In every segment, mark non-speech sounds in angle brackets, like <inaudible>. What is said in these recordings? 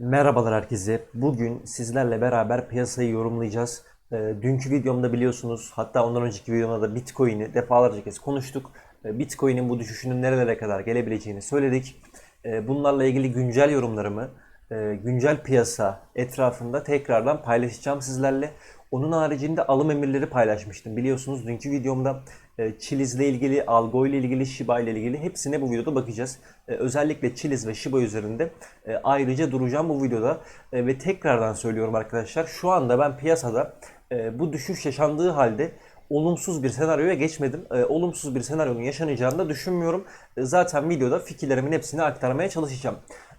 Merhabalar herkese. Bugün sizlerle beraber piyasayı yorumlayacağız. Ee, dünkü videomda biliyorsunuz, hatta ondan önceki videomda da Bitcoin'i defalarca kez konuştuk. Ee, Bitcoin'in bu düşüşünün nerelere kadar gelebileceğini söyledik. Ee, bunlarla ilgili güncel yorumlarımı, e, güncel piyasa etrafında tekrardan paylaşacağım sizlerle. Onun haricinde alım emirleri paylaşmıştım. Biliyorsunuz dünkü videomda e, Chiliz ile ilgili, Algo ile ilgili, Shiba ile ilgili hepsine bu videoda bakacağız. E, Özellikle Chiliz ve Shiba üzerinde e, ayrıca duracağım bu videoda. E, Ve tekrardan söylüyorum arkadaşlar şu anda ben piyasada e, bu düşüş yaşandığı halde olumsuz bir senaryoya geçmedim. E, olumsuz bir senaryonun yaşanacağını da düşünmüyorum. Zaten videoda fikirlerimin hepsini aktarmaya çalışacağım.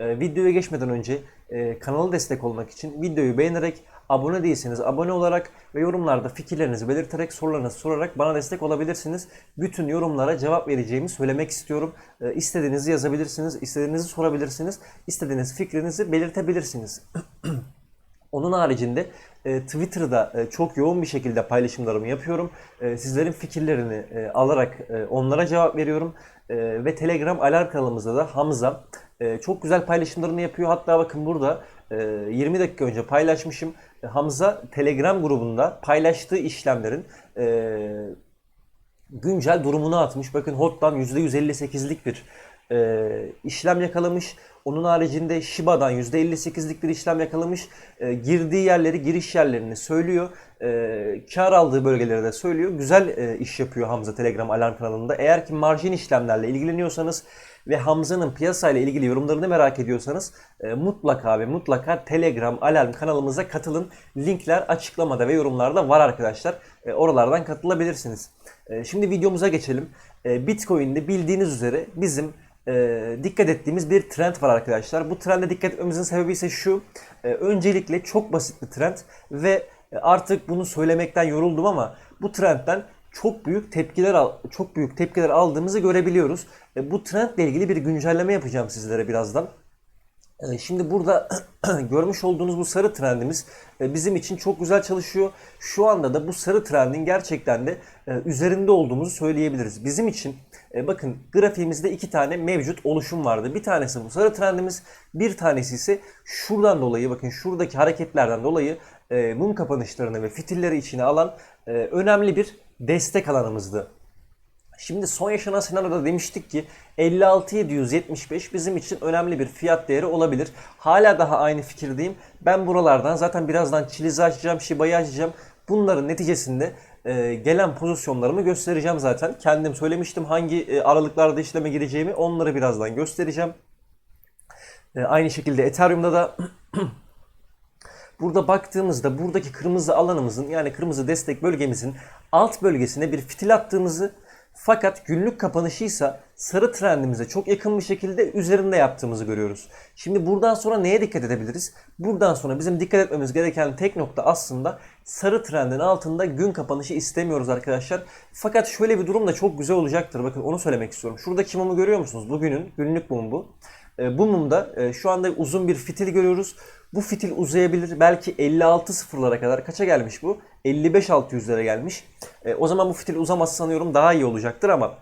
Videoya geçmeden önce e, kanalı destek olmak için videoyu beğenerek, abone değilseniz abone olarak ve yorumlarda fikirlerinizi belirterek, sorularınızı sorarak bana destek olabilirsiniz. Bütün yorumlara cevap vereceğimi söylemek istiyorum. E, istediğinizi yazabilirsiniz, istediğinizi sorabilirsiniz, istediğiniz fikrinizi belirtebilirsiniz. <clears throat> Onun haricinde e, Twitter'da e, çok yoğun bir şekilde paylaşımlarımı yapıyorum. E, sizlerin fikirlerini alarak onlara cevap veriyorum. Ve Telegram alarm kanalımızda da Hamza çok güzel paylaşımlarını yapıyor. Hatta bakın burada 20 dakika önce paylaşmışım. Hamza Telegram grubunda paylaştığı işlemlerin e, güncel durumunu atmış. Bakın Hot'tan %158'lik bir e, işlem yakalamış. Onun haricinde Shiba'dan %58'lik bir işlem yakalamış. E, girdiği yerleri, giriş yerlerini söylüyor. E, kar aldığı bölgeleri de söylüyor. Güzel e, iş yapıyor Hamza Telegram alarm kanalında. Eğer ki marjin işlemlerle ilgileniyorsanız ve Hamza'nın piyasayla ilgili yorumlarını merak ediyorsanız e, mutlaka ve mutlaka Telegram alarm kanalımıza katılın. Linkler açıklamada ve yorumlarda var arkadaşlar. E, oralardan katılabilirsiniz. E, şimdi videomuza geçelim. E, Bitcoin'de bildiğiniz üzere bizim e, dikkat ettiğimiz bir trend var arkadaşlar. Bu trende dikkat etmemizin sebebi ise şu. E, öncelikle çok basit bir trend ve e, artık bunu söylemekten yoruldum ama bu trendten çok büyük tepkiler al- çok büyük tepkiler aldığımızı görebiliyoruz. E, bu trendle ilgili bir güncelleme yapacağım sizlere birazdan. Ee, Şimdi burada <clears throat> görmüş olduğunuz bu sarı trendimiz e, bizim için çok güzel çalışıyor. Şu anda da bu sarı trendin gerçekten de e, üzerinde olduğumuzu söyleyebiliriz. Bizim için e, bakın grafiğimizde iki tane mevcut oluşum vardı. Bir tanesi bu sarı trendimiz, bir tanesi ise şuradan dolayı bakın şuradaki hareketlerden dolayı mum kapanışlarını ve fitilleri içine alan önemli bir destek alanımızdı. Şimdi son yaşanan senaryoda demiştik ki 56.775 bizim için önemli bir fiyat değeri olabilir. Hala daha aynı fikirdeyim. Ben buralardan zaten birazdan Chiliz'i açacağım, Shiba'yı açacağım. Bunların neticesinde e, gelen pozisyonlarımı göstereceğim zaten. Kendim söylemiştim hangi e, aralıklarda işleme gireceğimi onları birazdan göstereceğim. E, aynı şekilde Ethereum'da da <clears throat> Burada baktığımızda buradaki kırmızı alanımızın yani kırmızı destek bölgemizin alt bölgesine bir fitil attığımızı fakat günlük kapanışıysa sarı trendimize çok yakın bir şekilde üzerinde yaptığımızı görüyoruz. Şimdi buradan sonra neye dikkat edebiliriz? Buradan sonra bizim dikkat etmemiz gereken tek nokta aslında sarı trendin altında gün kapanışı istemiyoruz arkadaşlar. Fakat şöyle bir durum da çok güzel olacaktır. Bakın onu söylemek istiyorum. Şuradaki mumu görüyor musunuz? Bugünün günlük mumu bu. E, Bu mumda e, şu anda uzun bir fitil görüyoruz. Bu fitil uzayabilir. Belki 56 sıfırlara kadar. Kaça gelmiş bu? 55 600'lere gelmiş. E, o zaman bu fitil uzamaz sanıyorum daha iyi olacaktır ama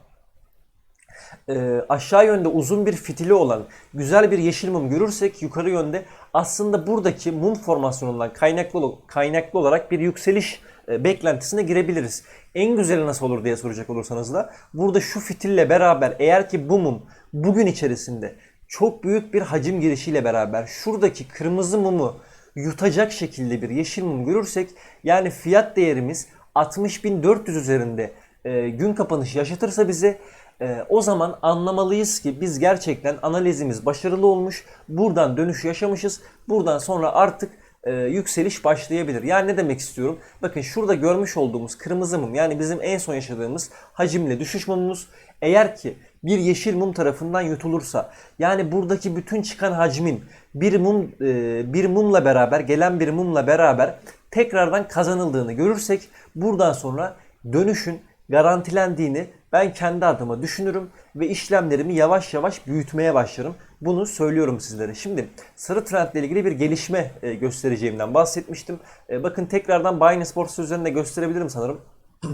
e, aşağı yönde uzun bir fitili olan güzel bir yeşil mum görürsek yukarı yönde aslında buradaki mum formasyonundan kaynaklı kaynaklı olarak bir yükseliş e, beklentisine girebiliriz. En güzeli nasıl olur diye soracak olursanız da burada şu fitille beraber eğer ki bu mum bugün içerisinde çok büyük bir hacim girişiyle beraber şuradaki kırmızı mumu yutacak şekilde bir yeşil mum görürsek yani fiyat değerimiz 60.400 üzerinde e, gün kapanışı yaşatırsa bize e, o zaman anlamalıyız ki biz gerçekten analizimiz başarılı olmuş. Buradan dönüş yaşamışız. Buradan sonra artık e, yükseliş başlayabilir. Yani ne demek istiyorum? Bakın şurada görmüş olduğumuz kırmızı mum yani bizim en son yaşadığımız hacimle düşüş mumumuz eğer ki bir yeşil mum tarafından yutulursa yani buradaki bütün çıkan hacmin bir mum e, bir mumla beraber gelen bir mumla beraber tekrardan kazanıldığını görürsek buradan sonra dönüşün garantilendiğini ben kendi adıma düşünürüm ve işlemlerimi yavaş yavaş büyütmeye başlarım. Bunu söylüyorum sizlere. Şimdi sarı trendle ilgili bir gelişme e, göstereceğimden bahsetmiştim. E, bakın tekrardan Binance borsası üzerinde gösterebilirim sanırım. <clears throat>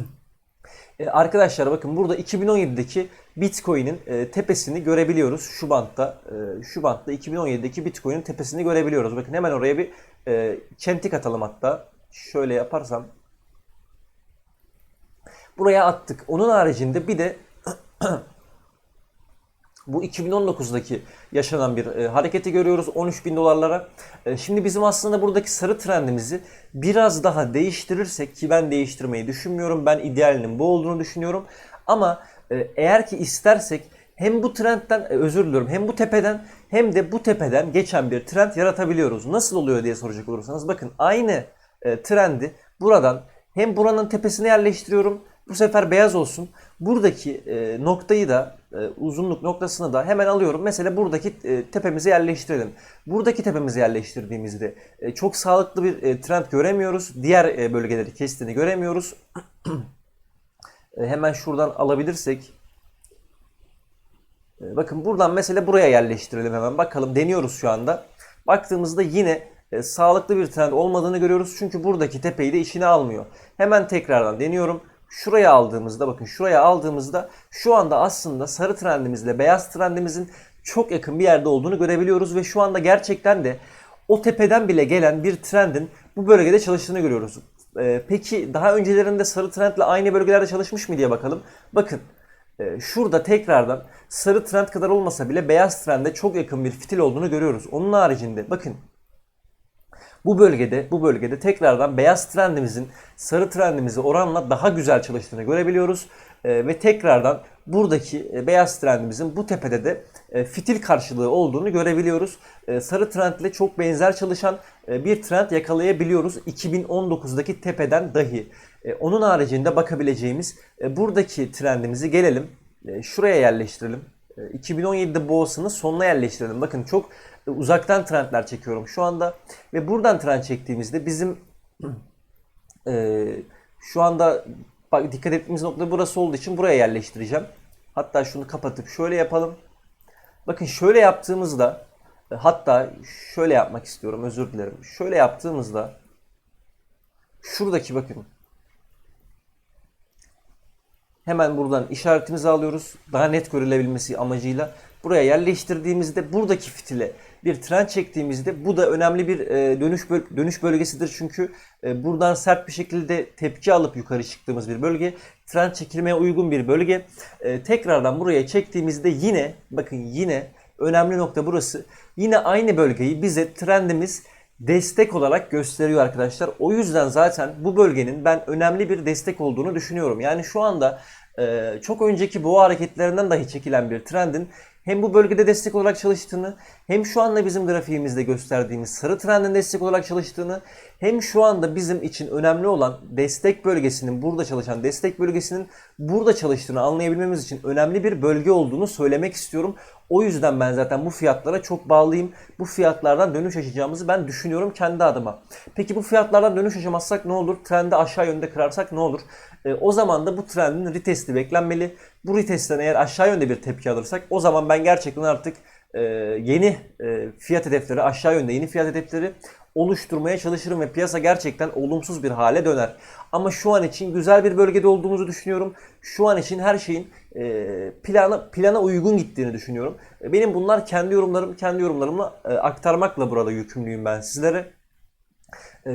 E, arkadaşlar bakın burada 2017'deki Bitcoin'in tepesini görebiliyoruz. Şu bantta, şu bantta 2017'deki Bitcoin'in tepesini görebiliyoruz. Bakın hemen oraya bir çentik atalım hatta. Şöyle yaparsam. Buraya attık. Onun haricinde bir de <clears throat> bu 2019'daki yaşanan bir e, hareketi görüyoruz 13 bin dolarlara. E, şimdi bizim aslında buradaki sarı trendimizi biraz daha değiştirirsek ki ben değiştirmeyi düşünmüyorum. Ben idealinin bu olduğunu düşünüyorum. Ama e, eğer ki istersek hem bu trendten e, özür diliyorum hem bu tepeden hem de bu tepeden geçen bir trend yaratabiliyoruz. Nasıl oluyor diye soracak olursanız bakın aynı e, trendi buradan hem buranın tepesine yerleştiriyorum. Bu sefer beyaz olsun. Buradaki e, noktayı da e, uzunluk noktasını da hemen alıyorum. Mesela buradaki e, tepemize yerleştirelim. Buradaki tepemize yerleştirdiğimizde e, çok sağlıklı bir e, trend göremiyoruz. Diğer e, bölgeleri kestiğini göremiyoruz. <clears throat> E, hemen şuradan alabilirsek e, Bakın buradan mesela buraya yerleştirelim hemen. Bakalım deniyoruz şu anda. Baktığımızda yine e, sağlıklı bir trend olmadığını görüyoruz. Çünkü buradaki tepeyi de işine almıyor. Hemen tekrardan deniyorum. Şuraya aldığımızda bakın şuraya aldığımızda şu anda aslında sarı trendimizle beyaz trendimizin çok yakın bir yerde olduğunu görebiliyoruz. Ve şu anda gerçekten de o tepeden bile gelen bir trendin bu bölgede çalıştığını görüyoruz. E, peki daha öncelerinde sarı trendle aynı bölgelerde çalışmış mı diye bakalım. Bakın ee, şurada tekrardan sarı trend kadar olmasa bile beyaz trende çok yakın bir fitil olduğunu görüyoruz. Onun haricinde bakın bu bölgede bu bölgede tekrardan beyaz trendimizin sarı trendimize oranla daha güzel çalıştığını görebiliyoruz. Ee, ve tekrardan buradaki e, beyaz trendimizin bu tepede de e, fitil karşılığı olduğunu görebiliyoruz. E, sarı trendle çok benzer çalışan e, bir trend yakalayabiliyoruz 2019'daki tepeden dahi. Onun haricinde bakabileceğimiz buradaki trendimizi gelelim şuraya yerleştirelim. E, 2017'de boğasını sonuna yerleştirelim. Bakın çok uzaktan trendler çekiyorum şu anda ve buradan trend çektiğimizde bizim <clears throat> e, şu anda bak dikkat ettiğimiz nokta burası olduğu için buraya yerleştireceğim. Hatta şunu kapatıp şöyle yapalım. Bakın şöyle yaptığımızda e, hatta şöyle yapmak istiyorum özür dilerim. Şöyle yaptığımızda şuradaki bakın Hemen buradan işaretimizi alıyoruz. Daha net görülebilmesi amacıyla. Buraya yerleştirdiğimizde buradaki fitile bir tren çektiğimizde bu da önemli bir e, dönüş böl- dönüş bölgesidir. Çünkü e, buradan sert bir şekilde tepki alıp yukarı çıktığımız bir bölge. Tren çekilmeye uygun bir bölge. E, tekrardan buraya çektiğimizde yine bakın yine önemli nokta burası. Yine aynı bölgeyi bize trendimiz destek olarak gösteriyor arkadaşlar. O yüzden zaten bu bölgenin ben önemli bir destek olduğunu düşünüyorum. Yani şu anda çok önceki boğa hareketlerinden dahi çekilen bir trendin hem bu bölgede destek olarak çalıştığını, hem şu anda bizim grafiğimizde gösterdiğimiz sarı trendin destek olarak çalıştığını, hem şu anda bizim için önemli olan destek bölgesinin, burada çalışan destek bölgesinin burada çalıştığını anlayabilmemiz için önemli bir bölge olduğunu söylemek istiyorum. O yüzden ben zaten bu fiyatlara çok bağlıyım. Bu fiyatlardan dönüş açacağımızı ben düşünüyorum kendi adıma. Peki bu fiyatlardan dönüş açamazsak ne olur? Trendi aşağı yönde kırarsak ne olur? E, o zaman da bu trendin retesti beklenmeli. Bu retestten eğer aşağı yönde bir tepki alırsak o zaman ben gerçekten artık e, yeni e, fiyat hedefleri, aşağı yönde yeni fiyat hedefleri oluşturmaya çalışırım ve piyasa gerçekten olumsuz bir hale döner. Ama şu an için güzel bir bölgede olduğumuzu düşünüyorum. Şu an için her şeyin e, plana plana uygun gittiğini düşünüyorum. E, Benim bunlar kendi yorumlarım, kendi yorumlarımla e, aktarmakla burada yükümlüyüm ben sizlere.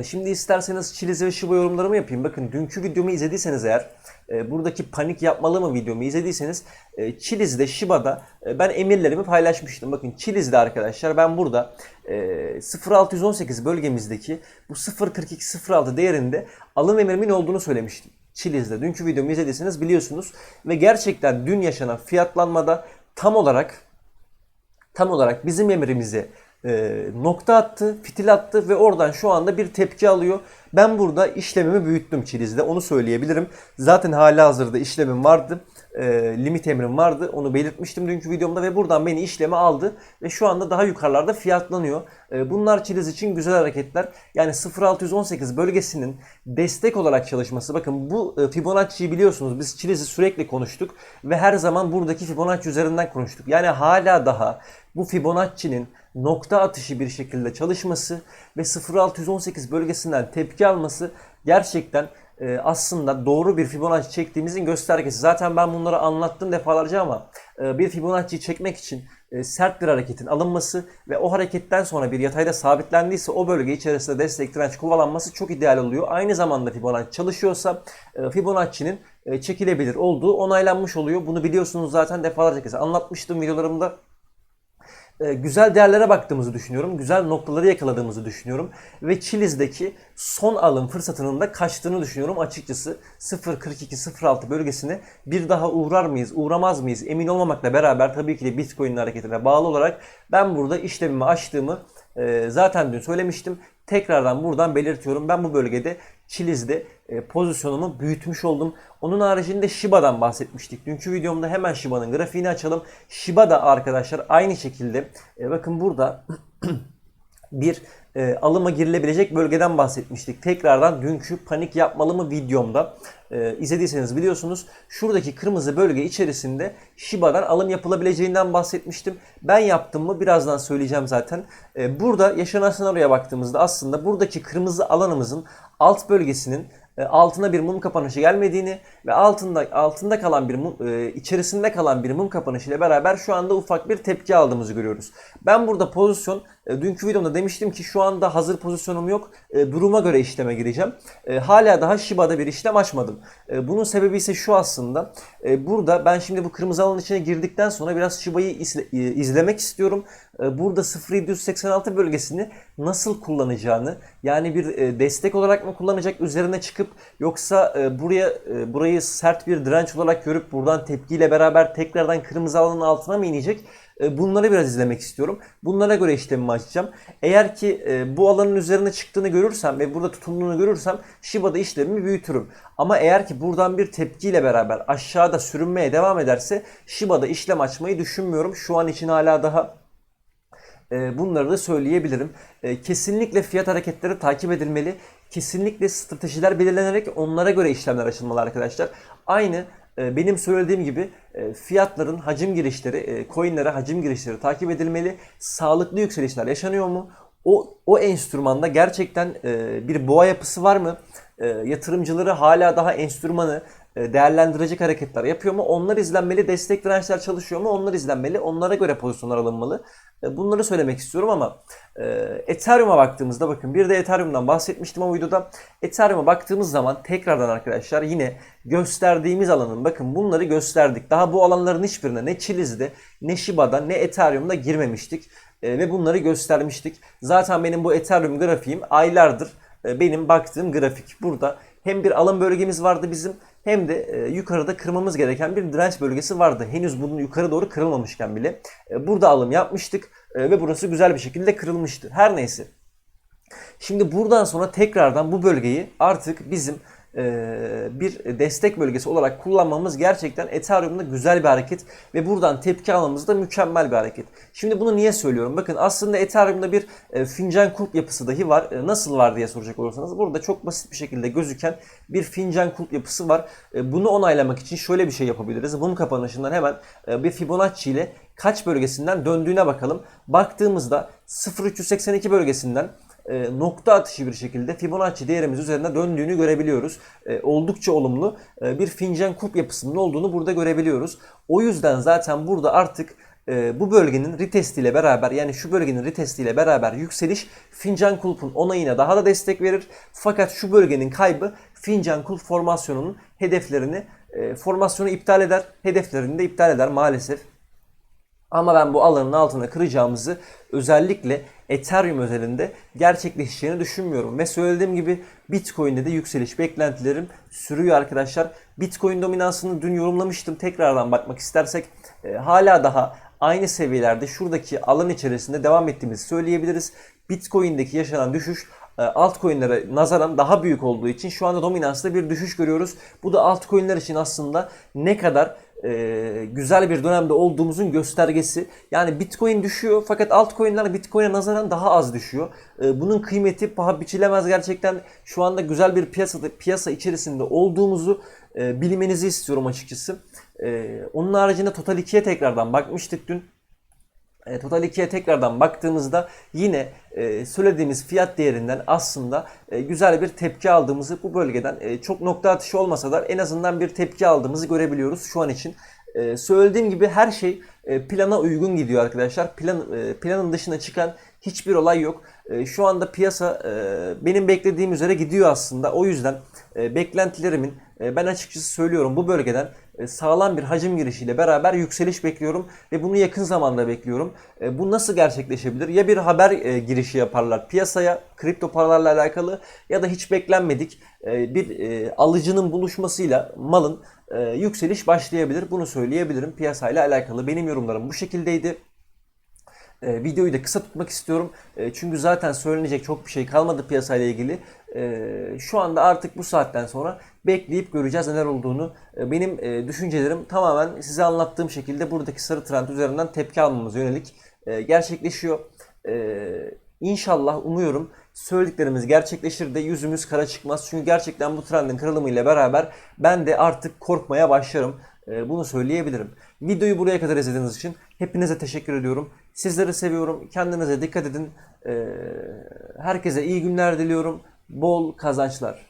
Şimdi isterseniz Chiliz ve Shiba yorumlarımı yapayım. Bakın dünkü videomu izlediyseniz eğer, e, buradaki panik yapmalı mı videomu izlediyseniz e, Chiliz'de, Shiba'da e, ben emirlerimi paylaşmıştım. Bakın Chiliz'de arkadaşlar ben burada e, 0618 bölgemizdeki bu 0.4206 değerinde alım emrimin olduğunu söylemiştim. Chiliz'de dünkü videomu izlediyseniz biliyorsunuz ve gerçekten dün yaşanan fiyatlanmada tam olarak tam olarak bizim emrimize e, nokta attı, fitil attı ve oradan şu anda bir tepki alıyor. Ben burada işlemimi büyüttüm Çiliz'de onu söyleyebilirim. Zaten hala hazırda işlemim vardı. E, limit emrim vardı. Onu belirtmiştim dünkü videomda ve buradan beni işleme aldı ve şu anda daha yukarılarda fiyatlanıyor. E, bunlar Çiliz için güzel hareketler. Yani 0618 bölgesinin destek olarak çalışması. Bakın bu e, Fibonacci'yi biliyorsunuz. Biz Çiliz'i sürekli konuştuk ve her zaman buradaki Fibonacci üzerinden konuştuk. Yani hala daha bu Fibonacci'nin nokta atışı bir şekilde çalışması ve 0618 bölgesinden tepki alması gerçekten e, aslında doğru bir Fibonacci çektiğimizin göstergesi. Zaten ben bunları anlattım defalarca ama e, bir Fibonacci'yi çekmek için e, sert bir hareketin alınması ve o hareketten sonra bir yatayda sabitlendiyse o bölge içerisinde destek direnç kovalanması çok ideal oluyor. Aynı zamanda Fibonacci çalışıyorsa e, Fibonacci'nin e, çekilebilir olduğu onaylanmış oluyor. Bunu biliyorsunuz zaten defalarca kez anlatmıştım videolarımda güzel değerlere baktığımızı düşünüyorum. Güzel noktaları yakaladığımızı düşünüyorum. Ve Chiliz'deki son alım fırsatının da kaçtığını düşünüyorum açıkçası. 0.42-0.6 bölgesine bir daha uğrar mıyız, uğramaz mıyız emin olmamakla beraber tabii ki de Bitcoin'in hareketine bağlı olarak ben burada işlemimi açtığımı e, zaten dün söylemiştim. Tekrardan buradan belirtiyorum. Ben bu bölgede Chiliz'de e, pozisyonumu büyütmüş oldum. Onun haricinde Shiba'dan bahsetmiştik. Dünkü videomda hemen Shiba'nın grafiğini açalım. Shiba da arkadaşlar aynı şekilde e, bakın burada <clears throat> bir e, alıma girilebilecek bölgeden bahsetmiştik. Tekrardan dünkü panik yapmalı mı videomda e, izlediyseniz biliyorsunuz. Şuradaki kırmızı bölge içerisinde Shiba'dan alım yapılabileceğinden bahsetmiştim. Ben yaptım mı birazdan söyleyeceğim zaten. E, burada yaşanan senaryoya baktığımızda aslında buradaki kırmızı alanımızın alt bölgesinin altına bir mum kapanışı gelmediğini ve altında altında kalan bir mum, e, içerisinde kalan bir mum kapanışı ile beraber şu anda ufak bir tepki aldığımızı görüyoruz. Ben burada pozisyon e, dünkü videomda demiştim ki şu anda hazır pozisyonum yok. E, duruma göre işleme gireceğim. E, hala daha Shiba'da bir işlem açmadım. E, bunun sebebi ise şu aslında. E, burada ben şimdi bu kırmızı alanın içine girdikten sonra biraz Shiba'yı izle, e, izlemek istiyorum. E, burada 0786 bölgesini nasıl kullanacağını yani bir e, destek olarak mı kullanacak üzerine çıkıp yoksa e, buraya burayı sert bir direnç olarak görüp buradan tepkiyle beraber tekrardan kırmızı alanın altına mı inecek? Bunları biraz izlemek istiyorum. Bunlara göre işlemimi açacağım. Eğer ki bu alanın üzerine çıktığını görürsem ve burada tutumluğunu görürsem Shiba'da işlemimi büyütürüm. Ama eğer ki buradan bir tepkiyle beraber aşağıda sürünmeye devam ederse Shiba'da işlem açmayı düşünmüyorum. Şu an için hala daha bunları da söyleyebilirim. E, Kesinlikle fiyat hareketleri takip edilmeli. Kesinlikle stratejiler belirlenerek onlara göre işlemler açılmalı arkadaşlar. Aynı e, benim söylediğim gibi e, fiyatların hacim girişleri, e, coinlere hacim girişleri takip edilmeli. Sağlıklı yükselişler yaşanıyor mu? O, o enstrümanda gerçekten bir boğa yapısı var mı? Yatırımcıları hala daha enstrümanı değerlendirecek hareketler yapıyor mu? Onlar izlenmeli. Destek dirençler çalışıyor mu? Onlar izlenmeli. Onlara göre pozisyonlar alınmalı. E, bunları söylemek istiyorum ama e, Ethereum'a baktığımızda bakın bir de Ethereum'dan bahsetmiştim o videoda. Ethereum'a baktığımız zaman tekrardan arkadaşlar yine gösterdiğimiz alanın bakın bunları gösterdik. Daha bu alanların hiçbirine ne Chiliz'de ne Shiba'da ne Ethereum'da girmemiştik. E, ve bunları göstermiştik. Zaten benim bu Ethereum grafiğim aylardır e, benim baktığım grafik. Burada hem bir alım bölgemiz vardı bizim hem de e, yukarıda kırmamız gereken bir direnç bölgesi vardı. Henüz bunun yukarı doğru kırılmamışken bile. E, burada alım yapmıştık e, ve burası güzel bir şekilde kırılmıştı. Her neyse. Şimdi buradan sonra tekrardan bu bölgeyi artık bizim bir destek bölgesi olarak kullanmamız gerçekten Ethereum'da güzel bir hareket ve buradan tepki almamız da mükemmel bir hareket. Şimdi bunu niye söylüyorum? Bakın aslında Ethereum'da bir e, fincan kulp yapısı dahi var. E, Nasıl var diye soracak olursanız burada çok basit bir şekilde gözüken bir fincan kulp yapısı var. E, Bunu onaylamak için şöyle bir şey yapabiliriz. Mum kapanışından hemen e, bir Fibonacci ile kaç bölgesinden döndüğüne bakalım. Baktığımızda 0382 bölgesinden e, nokta atışı bir şekilde Fibonacci değerimiz üzerinde döndüğünü görebiliyoruz. E, oldukça olumlu e, bir fincan kup yapısının olduğunu burada görebiliyoruz. O yüzden zaten burada artık e, bu bölgenin retest ile beraber yani şu bölgenin retest ile beraber yükseliş fincan kulpun onayına daha da destek verir. Fakat şu bölgenin kaybı fincan kulp formasyonunun hedeflerini e, formasyonu iptal eder. Hedeflerini de iptal eder maalesef. Ama ben bu alanın altına kıracağımızı özellikle Ethereum özelinde gerçekleşeceğini düşünmüyorum. Ve söylediğim gibi Bitcoin'de de yükseliş beklentilerim sürüyor arkadaşlar. Bitcoin dominansını dün yorumlamıştım. Tekrardan bakmak istersek e, hala daha aynı seviyelerde şuradaki alan içerisinde devam ettiğimizi söyleyebiliriz. Bitcoin'deki yaşanan düşüş e, altcoin'lere nazaran daha büyük olduğu için şu anda dominansta bir düşüş görüyoruz. Bu da altcoin'ler için aslında ne kadar e, güzel bir dönemde olduğumuzun göstergesi. Yani Bitcoin düşüyor fakat altcoin'ler Bitcoin'e nazaran daha az düşüyor. E, bunun kıymeti paha biçilemez gerçekten. Şu anda güzel bir piyasada piyasa içerisinde olduğumuzu e, bilmenizi istiyorum açıkçası. E, onun haricinde Total 2'ye tekrardan bakmıştık dün. E, Total 2'ye tekrardan baktığımızda yine e, söylediğimiz fiyat değerinden aslında e, güzel bir tepki aldığımızı bu bölgeden çok nokta atışı olmasa da en azından bir tepki aldığımızı görebiliyoruz şu an için. Söylediğim gibi her şey plana uygun gidiyor arkadaşlar. Plan, planın dışına çıkan hiçbir olay yok. Şu anda piyasa benim beklediğim üzere gidiyor aslında. O yüzden beklentilerimin ben açıkçası söylüyorum bu bölgeden sağlam bir hacim girişiyle beraber yükseliş bekliyorum ve bunu yakın zamanda bekliyorum. E, Bu nasıl gerçekleşebilir? Ya bir haber e, girişi yaparlar piyasaya kripto paralarla alakalı ya da hiç beklenmedik e, bir e, alıcının buluşmasıyla malın e, yükseliş başlayabilir. Bunu söyleyebilirim piyasayla alakalı. Benim yorumlarım bu şekildeydi. E, videoyu da kısa tutmak istiyorum. E, çünkü zaten söylenecek çok bir şey kalmadı piyasayla ilgili. E, şu anda artık bu saatten sonra bekleyip göreceğiz neler olduğunu. E, benim e, düşüncelerim tamamen size anlattığım şekilde buradaki sarı trend üzerinden tepki almamıza yönelik e, gerçekleşiyor. E, İnşallah umuyorum söylediklerimiz gerçekleşir de yüzümüz kara çıkmaz. Çünkü gerçekten bu trendin kırılımıyla beraber ben de artık korkmaya başlarım. Bunu söyleyebilirim. Videoyu buraya kadar izlediğiniz için hepinize teşekkür ediyorum. Sizleri seviyorum. Kendinize dikkat edin. Herkese iyi günler diliyorum. Bol kazançlar.